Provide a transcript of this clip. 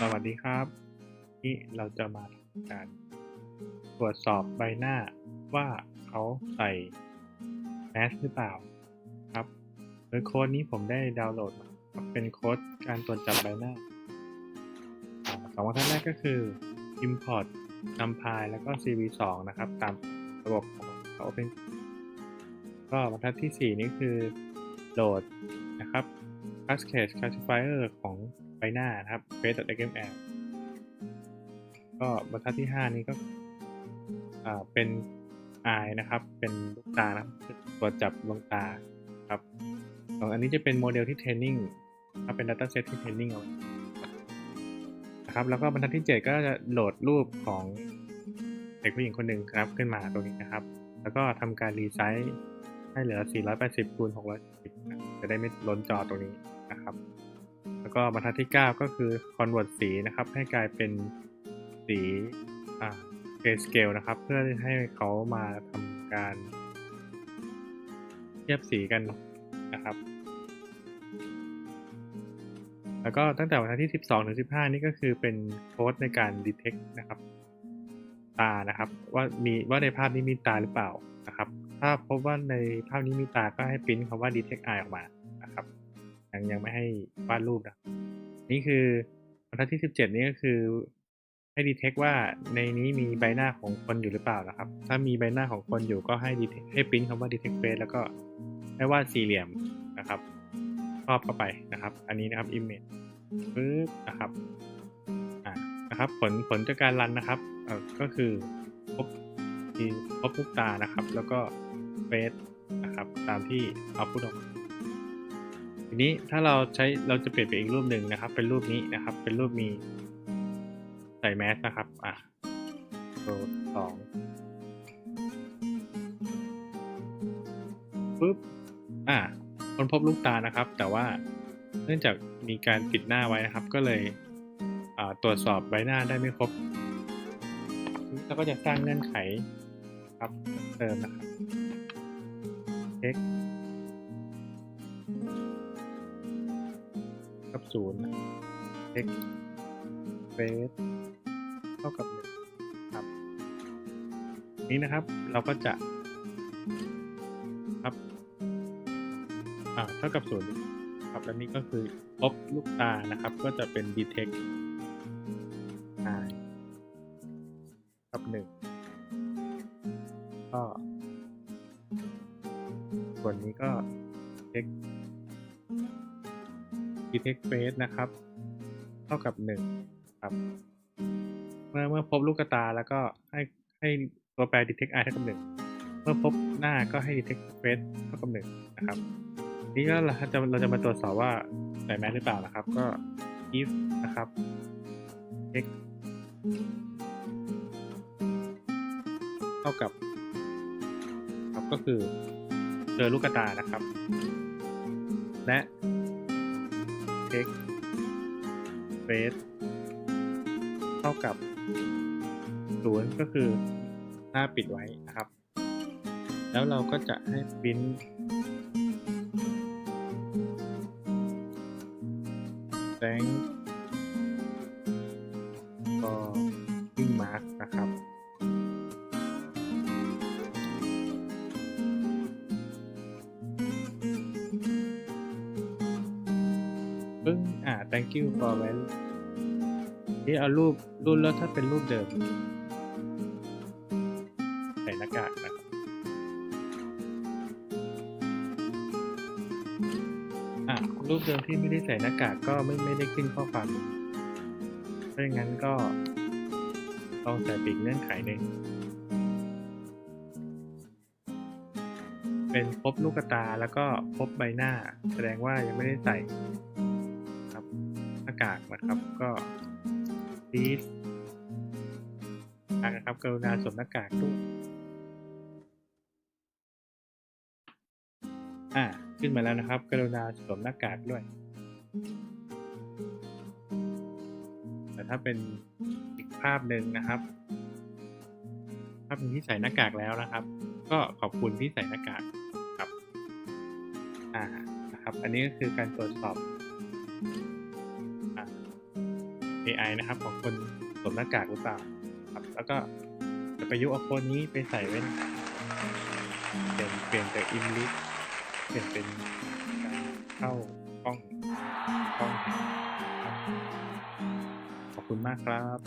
สวัสดีครับ นี่เราจะมาทำการตรวจสอบใบหน้าว่าเขาใส่แมสหรือเปล่าครับโดยโค้ดนี้ผมได้ดาวน์โหลดมาเป็นโค้ดการตรวจจับใบหน้าสองบรรทัดแรกก็คือ import numpy แล้วก็ cv2 นะครับ ตามระบบของเขาเป็น ก็บรรทัดที่ 4 นี่คือโหลดนะครับ Cascade Classifier ของใบหน้านะครับ face.xml ก็บรรทัดที่ 5 นี้ก็เป็น eye นะครับ เป็นลูกตานะครับตรวจับดวงตาครับองอันนี้จะเป็นโมเดลที่เทรนนิ่งครับเป็น dataset ที่เทรนนิ่งเอานะครับ แล้วก็บรรทัดที่ 7 ก็จะโหลดรูปของเด็กผู้หญิงคนหนึ่งครับขึ้นมาตรงนี้นะครับ แล้วก็ทำการรีไซส์ให้เหลือ 480คูณ610จะได้ไม่ล้นจอตรงนี้ แล้วก็บรรทัดที่ 9 ก็คือ convert สีนะครับ ให้กลายเป็นสีอ่า grayscale นะครับ เพื่อให้เขามาทำการ เทียบสีกันนะครับ แล้วก็ตั้งแต่บรรทัดที่ 12ถึง15 นี่ก็คือเป็นโค้ดในการ detect นะครับตานะครับว่ามีว่าในภาพนี้มีตาหรือเปล่านะครับ ถ้าพบว่าในภาพนี้มีตาก็ให้ปริ้นคำว่า detect eye ออกมา ยังยังไม่ให้วาดรูปนะนี่คือบรรทัดที่17นี่ก็คือให้ detect ว่าในนี้มีใบหน้าของคนอยู่หรือเปล่านะครับ ถ้ามีใบหน้าของคนอยู่ก็ให้ detect ให้ปริ้นคำว่า detect face แล้วก็ให้วาดสี่เหลี่ยมนะครับครอบเข้าไปนะครับ อันนี้นะครับ image ปึ๊บนะครับอ่านะครับผลผลจากการรันนะครับเอ่อก็คือพบมีพบลูกตานะครับ แล้วก็เฟสนะครับ ตามที่เอาพูดออกมา ทีนี้ถ้าเราใช้เราจะเปลี่ยนไปอีกรูปหนึ่งนะครับ เป็นรูปนี้นะครับ เป็นรูปมีใส่แมสนะครับอะตัวสองปุ๊บอะค้นพบลูกตานะครับ แต่ว่าเนื่องจากมีการปิดหน้าไว้นะครับ ก็เลยตรวจสอบใบหน้าได้ไม่ครบแล้วก็จะสร้างเงื่อนไขครับเติมนะครับเช็ค ศูนย์ x เฟสเท่ากับหนึ่งครับ นี้นะครับเราก็จะครับอ่าเท่ากับศูนย์ครับและนี่ก็คือพบลูกตานะครับ ก็จะเป็น detect กับหนึ่งก็ส่วนนี้ก็ x detect face นะครับ เท่ากับหนึ่งครับ เมื่อเมื่อพบลูกตาแล้วก็ให้ให้ตัวแปร detect eye เท่ากับหนึ่งเมื่อพบหน้าก็ให้ detect face เท่ากับหนึ่งนะครับ นี่ก็เราจะเราจะมาตรวจสอบว่าใส่แมสหรือเปล่านะครับ ก็ if นะครับ x เท่ากับครับก็คือเจอลูกตานะครับ และ x face เท่ากับศูนย์ก็คือหน้าปิดไว้นะครับ แล้วเราก็จะให้ปริ้น thank for being mark นะครับ ปึ้งอ่า thank you for well นี่เอารูปรูปแล้วถ้าเป็นรูปเดิม ใส่หน้ากากนะครับอะรูปเดิมที่ไม่ได้ใส่หน้ากากก็ไม่ไม่ได้ขึ้นข้อความนี้เพราะงั้นก็ต้องใส่ปีกเงื่อนไขหนึ่งเป็นพบลูกตาแล้วก็พบใบหน้า แสดงว่ายังไม่ได้ใส่ากากนะครับก็ please นะครับกรุณาสวมหน้ากากด้วยอ่าขึ้นมาแล้วนะครับ กรุณาสวมหน้ากากด้วย แต่ถ้าเป็นอีกภาพหนึ่งนะครับภาพหนึงที่ใส่หน้ากากแล้วนะครับ ก็ขอบคุณที่ใส่หน้ากากครับอ่านะครับ อันนี้ก็คือการตรวจสอบ AI นะครับ ของคนสวมหน้ากากหรือเปล่าครับ แล้วก็จะประยุกต์เอาโค้ดนี้ไปใส่เป็นเปลี่ยนเปลี่ยนจากอิมลิสเปลี่ยนเป็นการเข้าห้องห้องแห่งครับขอบคุณมากครับ